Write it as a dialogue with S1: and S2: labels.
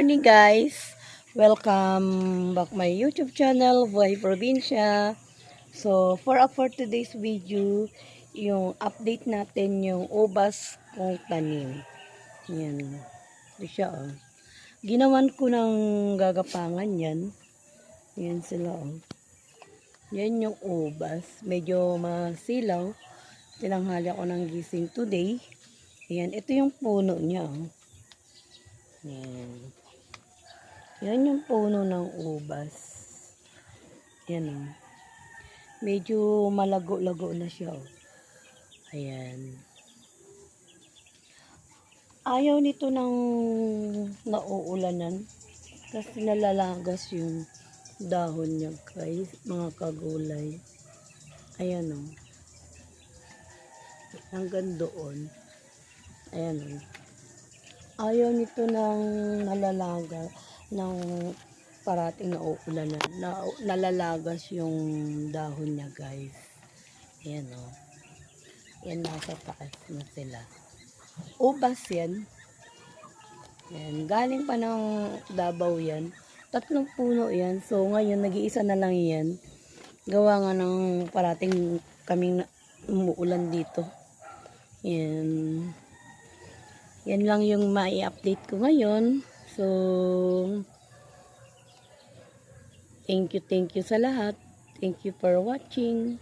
S1: morning guys! Welcome back my YouTube channel, Buhay Probinsya. So, for, for today's video, yung update natin yung ubas kong tanim. Yan. Ito siya oh. Ginawan ko ng gagapangan yan. Yan sila oh. Yan yung ubas. Medyo masilaw. Tinanghali ako ng gising today. Ayan, ito yung puno niya. Oh. Yan. Yan yung puno ng ubas. Yan oh. Medyo malago-lago na siya. Oh. Ayan. Ayaw nito ng nauulanan. Kasi nalalagas yung dahon niya guys. Mga kagulay. Ayan oh. Hanggang doon. Ayan oh ayaw nito ng nalalaga ng parating na uulanan na nalalagas yung dahon niya guys. Yan o yan nasa taas na sila. Ubas yan. Yan galing pa ng Davao yan. Tatlong puno yan. So ngayon nag-iisa na lang yan. Gawa nga ng parating kaming umuulan dito. Yan yan lang yung mai-update ko ngayon. So, thank you, thank you sa lahat. Thank you for watching.